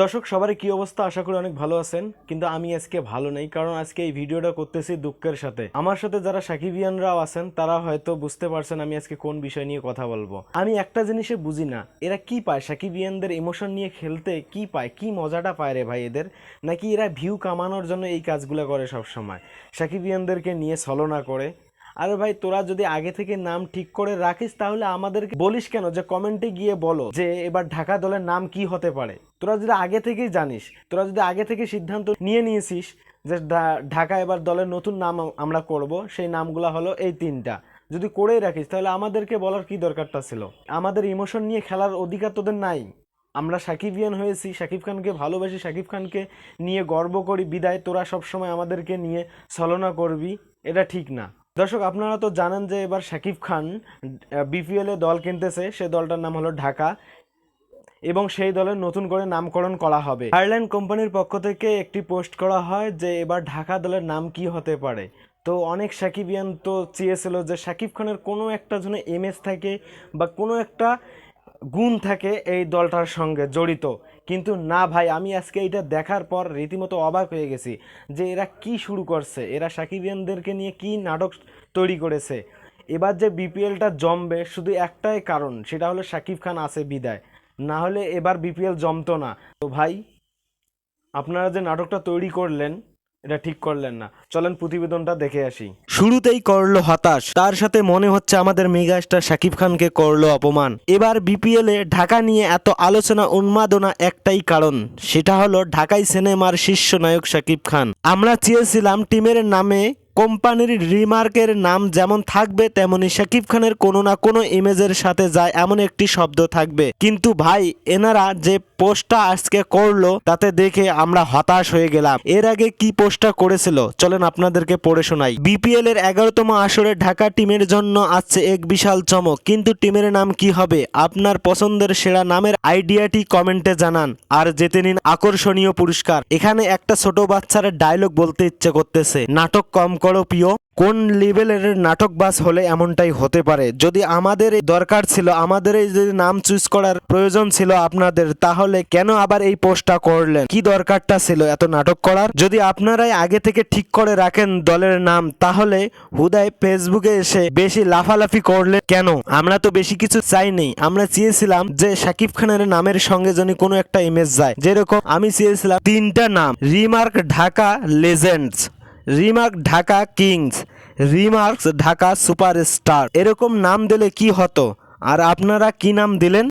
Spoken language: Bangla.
দর্শক, সবারই কি অবস্থা? আশা করি অনেক ভালো আছেন, কিন্তু আমি আজকে ভালো নেই, কারণ আজকে এই ভিডিওটা করতেছি দুঃখের সাথে। আমার সাথে যারা সাকিবিয়ানরাও আছেন, তারা হয়তো বুঝতে পারছেন আমি আজকে কোন বিষয় নিয়ে কথা বলব। আমি একটা জিনিসে বুঝি না, এরা কি পায়? সাকিবিয়ানদের ইমোশন নিয়ে খেলতে কি পায়? কি মজাটা পায় রে ভাই এদের? নাকি এরা ভিউ কামানোর জন্য এই কাজগুলো করে সব সময় সাকিবিয়ানদেরকে নিয়ে ছলনা করে আরে ভাই, তোরা যদি আগে থেকে নাম ঠিক করে রাখিস, তাহলে আমাদেরকে বলিস কেন? যে কমেন্টে গিয়ে বলো যে এবার ঢাকা দলের নাম কি হতে পারে। তোরা যদি আগে থেকেই জানিস, তোরা যদি আগে থেকে সিদ্ধান্ত নিয়ে নিয়েছিস যে ঢাকা এবার দলের নতুন নাম আমরা করব, সেই নামগুলো হলো এই তিনটা। যদি করেই রাখিস, তাহলে আমাদেরকে বলার কি দরকারটা ছিল? আমাদের ইমোশন নিয়ে খেলার অধিকার তোদের নাই। আমরা সাকিবিয়ান হয়েছি, সাকিব খানকে ভালোবাসি, সাকিব খানকে নিয়ে গর্ব করি, বিদায় তোরা সবসময় আমাদেরকে নিয়ে ছলনা করবি, এটা ঠিক না। দর্শক, আপনারা তো জানেন যে এবার শাকিব খান বিপিএল দল কিনতেছে, সে দলটার নাম হলো ঢাকা এবং সেই দলের নতুন করে নামকরণ করা হবে। আয়ারল্যান্ড কোম্পানির পক্ষ থেকে একটি পোস্ট করা হয় যে এবার ঢাকা দলের নাম কি হতে পারে। তো অনেক সাকিবিয়ান তো চেয়েছিল যে শাকিব খানের কোনো একটা যেন এমএস থাকে বা কোনো একটা গুণ থাকে এই দলটার সঙ্গে জড়িত। কিন্তু না ভাই, আমি আজকে এটা দেখার পর রীতিমতো অবাক হয়ে গেছি যে এরা কি শুরু করছে। এরা সাকিবিয়ানদেরকে নিয়ে কি নাটক তৈরি করেছে। এবার যে বিপিএলটা জমবে শুধু একটাই কারণ, সেটা হলো সাকিব খান আছে বিদায়। না হলে এবার বিপিএল জমতো না। তো ভাই, আপনারা যে নাটকটা তৈরি করলেন এটা ঠিক করলেন না। চলেন প্রতিবেদনটা দেখে আসি। শুরুতেই করল হতাশ, তার সাথে মনে হচ্ছে আমাদের মেগাস্টার শাকিব খানকে করল অপমান। এবার বিপিএল ঢাকা নিয়ে এত আলোচনা, উন্মাদনা একটাই কারণ, সেটা হলো ঢাকাই সিনেমার শীর্ষ নায়ক শাকিব খান। আমরা চেয়েছিলাম টিমের নামে কোম্পানির রিমার্কের নাম যেমন থাকবে, তেমনি শাকিব খানের কোনো না কোনো ইমেজের সাথে যায় এমন একটি শব্দ থাকবে। কিন্তু ভাই, এনারা যে পোস্টটা আজকে করল, তাতে দেখে আমরা হতাশ হয়ে গেলাম। এর আগে কি পোস্টটা করেছিল? চলেন আপনাদেরকে পড়ে শোনাই। বিপিএল এর এগারোতম আসরে ঢাকা টিমের জন্য আসছে এক বিশাল চমক। কিন্তু টিমের নাম কি হবে? আপনার পছন্দের সেরা নামের আইডিয়াটি কমেন্টে জানান। আর যেতে নিন আকর্ষণীয় পুরস্কার। এখানে একটা ছোট বাচ্চার ডায়লগ বলতে ইচ্ছে করতেছে। নাটক কম প্রিয়, কোন লেভেলের নাটক বাস হলে এমনটাই হতে পারে? যদি আমাদের দরকার ছিল, আমাদের যদি নাম চুজ করার প্রয়োজন ছিল আপনাদের, তাহলে কেন আবার এই পোস্টটা করলেন? কি দরকারটা ছিল এত নাটক করার? যদি আপনারাই আগে থেকে ঠিক করে রাখেন দলের নাম, তাহলে হুদায় ফেসবুকে এসে বেশি লাফালাফি করলে কেন? আমরা তো বেশি কিছু চাইনি আমরা চেয়েছিলাম যে সাকিব খানের নামের সঙ্গে যেন কোনো একটা ইমেজ যায়। যেরকম আমি চেয়েছিলাম তিনটা নাম, Remark Dhaka legends. Remark Dhaka kings, Remarks Dhaka super star এরকম নাম দিলে কি হতো? আর আপনারা কি নাম দিলেন?